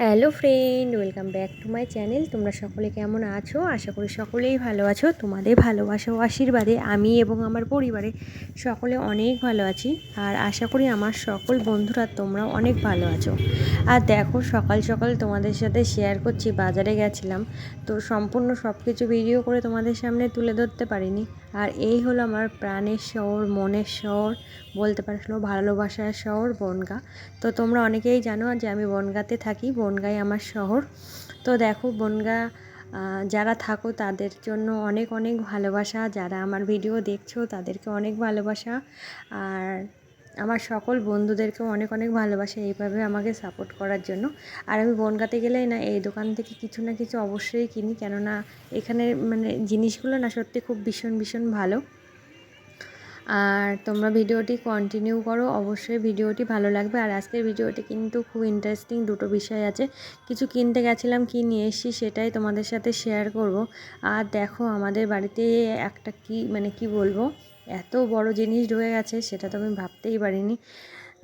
Hello friend, welcome back to my channel. তোমরা সকলে কেমন আছো? আশা করি সকলেই ভালো আছো। তোমাদের ভালোবাসা ও আশীর্বাদে আমি এবং আমার পরিবারে সকলে অনেক ভালো আছি। আর আশা করি আমার সকল বন্ধুরা তোমরাও অনেক ভালো আছো। আর দেখো, সকাল সকাল তোমাদের সাথে শেয়ার করছি। বাজারে গেছিলাম। তো সম্পূর্ণ সব কিছু ভিডিও করে তোমাদের সামনে তুলে ধরতে পারিনি। আর এই হলো আমার প্রাণের শহর, মনের শহর, বলতে পারছ ভালোবাসার শহর বনগা। তো তোমরা অনেকেই জানো যে আমি বনগাতে থাকি, বনগাই আমার শহর। তো দেখো বনগা যারা থাকো তাদের জন্য অনেক অনেক ভালোবাসা। যারা আমার ভিডিও দেখছ তাদেরকে অনেক ভালোবাসা। আর আমার সকল বন্ধুদেরকেও অনেক অনেক ভালোবাসে এইভাবে আমাকে সাপোর্ট করার জন্য। আর আমি বনগাতে গেলেই না, এই দোকান থেকে কিছু না কিছু অবশ্যই কিনি। কেননা এখানে মানে জিনিসগুলো না সত্যি খুব ভীষণ ভীষণ ভালো। আর তোমরা ভিডিওটি কন্টিনিউ করো। অবশ্যই ভিডিওটি ভালো লাগবে। আর আজকের ভিডিওটি কিন্তু খুব ইন্টারেস্টিং দুটো বিষয় আছে। কিছু কিনতে গেছিলাম, কি নিয়ে এসেছি সেটাই তোমাদের সাথে শেয়ার করব। আর দেখো আমাদের বাড়িতে একটা কি মানে কি বলব? এত বড় জিনিস ঢুকে গেছে, সেটা তো আমি ভাবতেই পারিনি।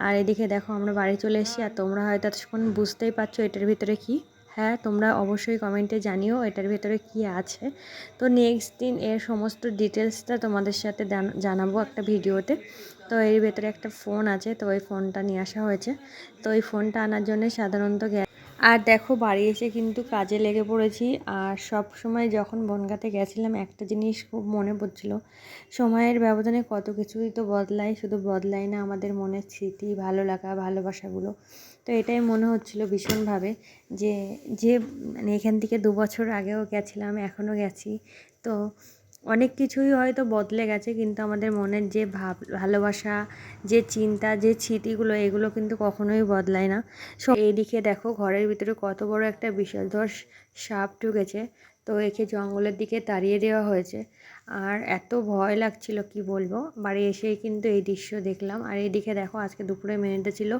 আর এদিকে দেখো, আমরা বাড়ি চলে এসেছি, আর তোমরা হয়তো এতক্ষণ বুঝতেই পারছ এটার ভিতরে কি। হ্যাঁ তোমরা অবশ্যই কমেন্টে জানিও এটার ভেতরে কি আছে। তো নেক্সট দিন এর সমস্ত ডিটেলসটা তোমাদের সাথে জানাব একটা ভিডিওতে। তো এর ভেতরে একটা ফোন আছে, তো ওই ফোনটা নিয়ে আসা হয়েছে। তো ওই ফোনটা আনার জন্য সাধারণত আর দেখো বাড়ি এসে কিন্তু কাজে লেগে পড়েছি। আর সব সময় যখন বনগাতে গেছিলাম, একটা জিনিস খুব মনে পড়ছিল। সময়ের ব্যবধানে কত কিছুই তো বদলায়, শুধু বদলায় না আমাদের মনের স্মৃতি ভালো লাগা ভালোবাসাগুলো। তো এটাই মনে হচ্ছিল ভীষণভাবে যে যে মানে এখান থেকে দু বছর আগেও গেছিলাম, এখনও গেছি। তো অনেক কিছুই হয়তো বদলে গেছে, কিন্তু আমাদের মনের যে ভাব, ভালোবাসা, যে চিন্তা, যে স্মৃতিগুলো, এগুলো কিন্তু কখনোই বদলায় না। সো, এইদিকে দেখো, ঘরের ভিতরে কত বড় একটা বিষধর সাপ ঢুকেছে। তো একে জঙ্গলের দিকে তাড়িয়ে দেওয়া হয়েছে। আর এত ভয় লাগছিল, কি বলব? বাড়ি এসেই কিন্তু এই দৃশ্য দেখলাম। আর এইদিকে দেখো, আজকে দুপুরে মেনুতে ছিল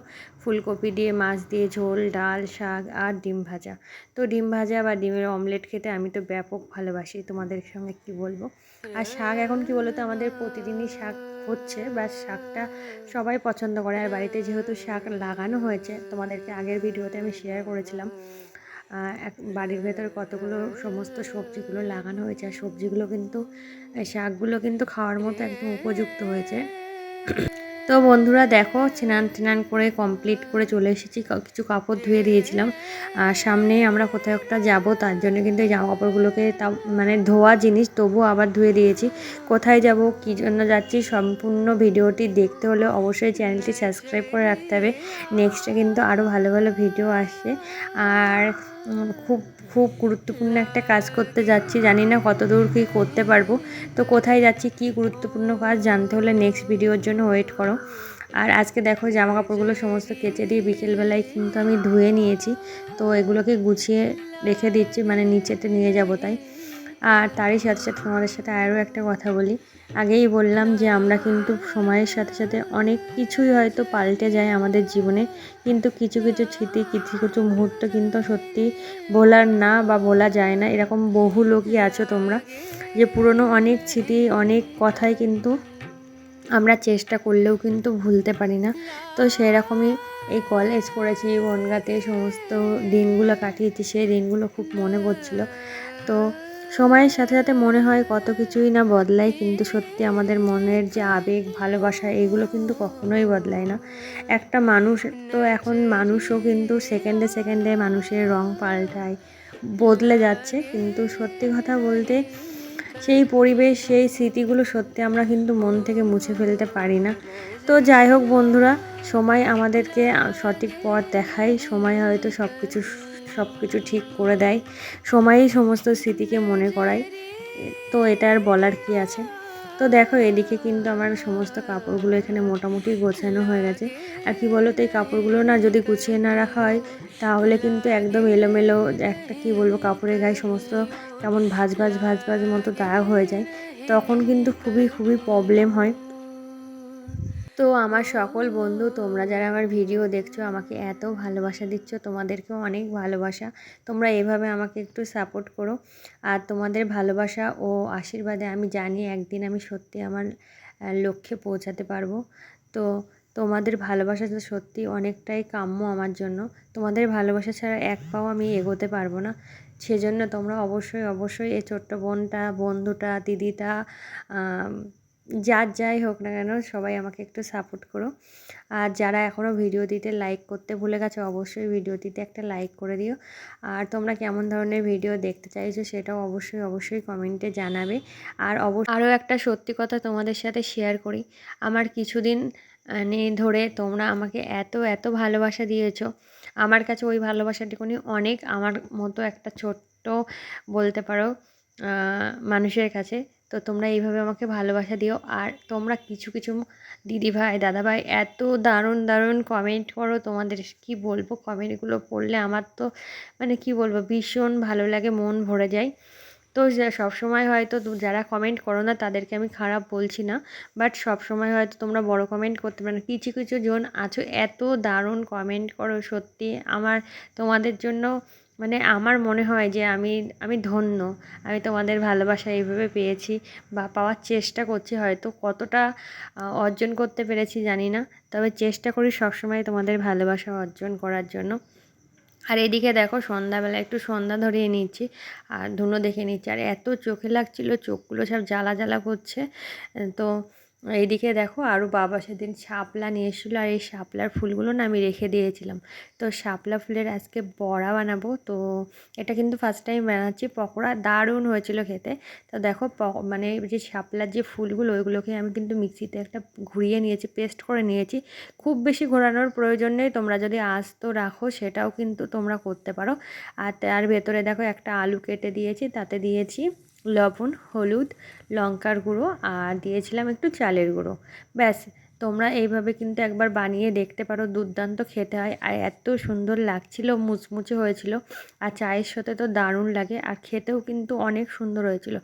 ফুলকপি দিয়ে মাছ দিয়ে ঝোল, ডাল, শাক আর ডিম ভাজা। তো ডিম ভাজা বা ডিমের অমলেট খেতে আমি তো ব্যাপক ভালোবাসি। তোমাদের সঙ্গে কি বলব? আর শাক এখন কি বলতো? আমাদের প্রতিদিনই শাক হচ্ছে বা শাকটা সবাই পছন্দ করে। আর বাড়িতে যেহেতু শাক লাগানো হয়েছে, তোমাদেরকে আগের ভিডিওতে আমি শেয়ার করেছিলাম। এক বাড়ির ভেতরে কতগুলো সমস্ত সবজিগুলো লাগানো হয়েছে, আর সবজিগুলো কিন্তু শাকগুলো কিন্তু খাওয়ার মতো একদম উপযুক্ত হয়েছে। তো বন্ধুরা দেখো, স্নান টিনান করে কমপ্লিট করে চলে এসেছি। কিছু কাপড় ধুয়ে দিয়েছিলাম। আর সামনে আমরা কোথাও একটা যাব, তার জন্য কিন্তু এই জামা কাপড়গুলোকে তা মানে ধোয়া জিনিস তবুও আবার ধুয়ে দিয়েছি। কোথায় যাব, কী জন্য যাচ্ছি, সম্পূর্ণ ভিডিওটি দেখতে হলে অবশ্যই চ্যানেলটি সাবস্ক্রাইব করে রাখতে হবে। নেক্সটে কিন্তু আরও ভালো ভালো ভিডিও আসছে আর খুব খুব গুরুত্বপূর্ণ একটা কাজ করতে যাচ্ছি। জানি না কত দূর কী করতে পারব। তো কোথায় যাচ্ছি, কি গুরুত্বপূর্ণ কাজ জানতে হলে নেক্সট ভিডিওর জন্য ওয়েট করো। আর আজকে দেখো জামা কাপড়গুলো সমস্ত কেচে দিয়ে বিকেলবেলায় কিন্তু আমি ধুয়ে নিয়েছি। তো এগুলোকে গুছিয়ে রেখে দিচ্ছি মানে নিচেতে নিয়ে যাব তাই। আর তারই সাথে সাথে তোমাদের সাথে আরও একটা কথা বলি। আগেই বললাম যে আমরা কিন্তু সময়ের সাথে সাথে অনেক কিছুই হয়তো পাল্টে যায় আমাদের জীবনে, কিন্তু কিছু কিছু স্মৃতি, কিছু কিছু মুহূর্ত কিন্তু সত্যি বলার না বা বলা যায় না। এরকম বহু লোকই আছো তোমরা যে পুরনো অনেক স্মৃতি, অনেক কথাই কিন্তু আমরা চেষ্টা করলেও কিন্তু ভুলতে পারি না। তো সেরকমই এই কলেজ পড়েছি বনগাতে সমস্ত দিনগুলো কাটিয়েছি, সেই দিনগুলো খুব মনে পড়ছিল। তো সময়ের সাথে সাথে মনে হয় কত কিছুই না বদলায়, কিন্তু সত্যি আমাদের মনের যে আবেগ, ভালোবাসা, এগুলো কিন্তু কখনোই বদলায় না। একটা মানুষ তো এখন মানুষও কিন্তু সেকেন্ডে সেকেন্ডে মানুষের রং পাল্টায়, বদলে যাচ্ছে, কিন্তু সত্যি কথা বলতে সেই পরিবেশ, সেই স্মৃতিগুলো সত্যি আমরা কিন্তু মন থেকে মুছে ফেলতে পারি না। তো যাই হোক বন্ধুরা, সময় আমাদেরকে সঠিক পথ দেখায়, সময় হয়তো সব কিছু সব কিছু ঠিক করে দেয়, সময়ই সমস্ত স্মৃতিকে মনে করায়। তো এটা আর বলার কি আছে? তো দেখো, এদিকে কিন্তু আমার সমস্ত কাপড়গুলো এখানে মোটামুটি গোছানো হয়ে গেছে। আর কি বলো তো এই কাপড়গুলো না যদি গুছিয়ে না রাখা হয়, তাহলে কিন্তু একদম এলোমেলো একটা কি বলব, কাপড়ের গায়ে সমস্ত কেমন ভাজ ভাজ ভাজ ভাজ মতো দাগ হয়ে যায়। তখন কিন্তু খুবই খুবই প্রবলেম হয়। তো আমার সকল বন্ধু, তোমরা যারা আমার ভিডিও দেখছ, আমাকে এত ভালোবাসা দিচ্ছ, তোমাদেরকেও অনেক ভালোবাসা। তোমরা এভাবে আমাকে একটু সাপোর্ট করো। আর তোমাদের ভালোবাসা ও আশীর্বাদে আমি জানি একদিন আমি সত্যি আমার লক্ষ্যে পৌঁছাতে পারব। তো তোমাদের ভালোবাসা তো সত্যি অনেকটাই কাম্য আমার জন্য। তোমাদের ভালোবাসা ছাড়া এক পাও আমি এগোতে পারব না। সেজন্য তোমরা অবশ্যই অবশ্যই এই ছোট্ট বোনটা, বন্ধুটা, দিদিটা যার যাই হোক না কেন সবাই আমাকে একটু সাপোর্ট করো। আর যারা এখনও ভিডিওটিতে লাইক করতে ভুলে গেছো, অবশ্যই ভিডিওটিতে একটা লাইক করে দিও। আর তোমরা কেমন ধরনের ভিডিও দেখতে চাইছো সেটাও অবশ্যই অবশ্যই কমেন্টে জানাবে। আর অবশ্যই আরও একটা সত্যি কথা তোমাদের সাথে শেয়ার করি। আমার কিছুদিন মানে ধরে তোমরা আমাকে এত এত ভালোবাসা দিয়েছ। আমার কাছে ওই ভালোবাসাটুকুনি অনেক আমার মতো একটা ছোট্ট বলতে পারো মানুষের কাছে। তো তোমরা এইভাবে আমাকে ভালোবাসা দিও। আর তোমরা কিছু কিছু দিদিভাই, দাদাভাই এত দারুণ দারুণ কমেন্ট করো। তোমাদের কি বলব? কমেন্টগুলো পড়লে আমার তো মানে কি বলব? ভীষণ ভালো লাগে, মন ভরে যায়। তো সবসময় হয়তো যারা কমেন্ট করো না, তাদেরকে আমি খারাপ বলছি না। বাট সবসময় হয়তো তোমরা বড় কমেন্ট করতে পারো। কিছু কিছু জন আছো, এত দারুণ কমেন্ট করো, সত্যি। আমার তোমাদের জন্য মানে আমার মনে হয় যে আমি আমি ধন্য। আমি তোমাদের ভালোবাসা এইভাবে পেয়েছি বা পাওয়ার চেষ্টা করছি হয়তো কতটা অর্জন করতে পেরেছি জানি না। তবে চেষ্টা করি সবসময় তোমাদের ভালোবাসা অর্জন করার জন্য। আর এদিকে দেখো সন্ধ্যাবেলা একটু সন্ধ্যা ধরিয়ে নিচ্ছি আর ধুনো দেখে নিচ্ছি। আর এত চোখে লাগছিল, চোখগুলো সব জ্বালা জ্বালা করছে। তো এইদিকে দেখো আরও বাবা সেদিন শাপলা নিয়ে এসেছিল আর এই শাপলার ফুলগুলো না আমি রেখে দিয়েছিলাম। তো শাপলা ফুলের আজকে বড়া বানাবো। তো এটা কিন্তু ফার্স্ট টাইম বানাচ্ছি। পকোড়া দারুণ হয়েছিল খেতে। তো দেখো মানে যে শাপলার যে ফুলগুলো, ওইগুলোকে আমি কিন্তু মিক্সিতে একটা ঘুরিয়ে নিয়েছি, পেস্ট করে নিয়েছি। খুব বেশি ঘোরানোর প্রয়োজন নেই। তোমরা যদি আস্ত রাখো, সেটাও কিন্তু তোমরা করতে পারো। আর তার ভেতরে দেখো একটা আলু কেটে দিয়েছি, তাতে দিয়েছি লবণ, হলুদ, লঙ্কার গুঁড়ো আর দিয়েছিলাম একটু চালের গুঁড়ো। ব্যাস, তোমরা এইভাবে কিন্তু একবার বানিয়ে দেখতে পারো, দুর্দান্ত খেতে হয় আর এত সুন্দর লাগছিল, মুচমুচে হয়েছিল আর চায়ের সাথে তো দারুণ লাগে আর খেতেও কিন্তু অনেক সুন্দর হয়েছিল।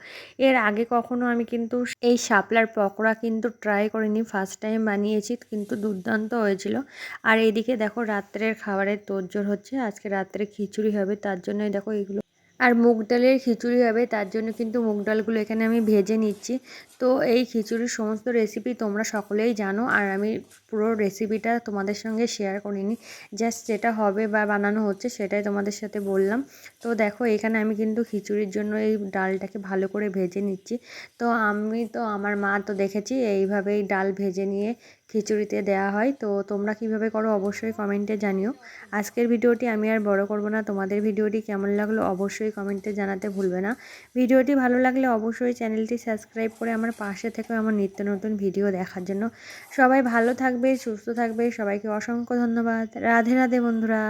এর আগে কখনো আমি কিন্তু এই শাপলার পকোড়া কিন্তু ট্রাই করিনি ফার্স্ট টাইম বানিয়েছি, কিন্তু দুর্দান্ত হয়েছিল। আর এইদিকে দেখো রাত্রের খাবারের তোড়জোড় হচ্ছে, আজকে রাত্রে খিচুড়ি হবে, তার জন্যই দেখো এগুলো আর মুগ ডালের খিচুড়ি হবে, তার জন্য কিন্তু মুগ ডালগুলো এখানে আমি ভেজে নিচ্ছি। তো এই খিচুড়ির সমস্ত রেসিপি তোমরা সকলেই জানো, আর আমি পুরো রেসিপিটা তোমাদের সঙ্গে শেয়ার করিনি। জাস্ট যেটা হবে বা বানানো হচ্ছে সেটাই তোমাদের সাথে বললাম। তো দেখো, এখানে আমি কিন্তু খিচুড়ির জন্য এই ডালটাকে ভালো করে ভেজে নিচ্ছি। তো আমি তো, আমার মা তো দেখেছি, এইভাবেই ডাল ভেজে নিয়ে খিচুড়িতে দেওয়া হয়। তো তোমরা কীভাবে করো অবশ্যই কমেন্টে জানিও। আজকের ভিডিওটি আমি আর বড় করব না। তোমাদের ভিডিওটি কেমন লাগল অবশ্যই কমেন্টে জানাতে ভুলবে না। ভিডিওটি ভালো লাগলে অবশ্যই চ্যানেলটি সাবস্ক্রাইব করে আমার পাশে থেকে আমার নিত্য নতুন ভিডিও দেখার জন্য। সবাই ভালো থাকবে সুস্থ থাকবে। সবাইকে অসংখ্য ধন্যবাদ। রাধে রাধে বন্ধুরা।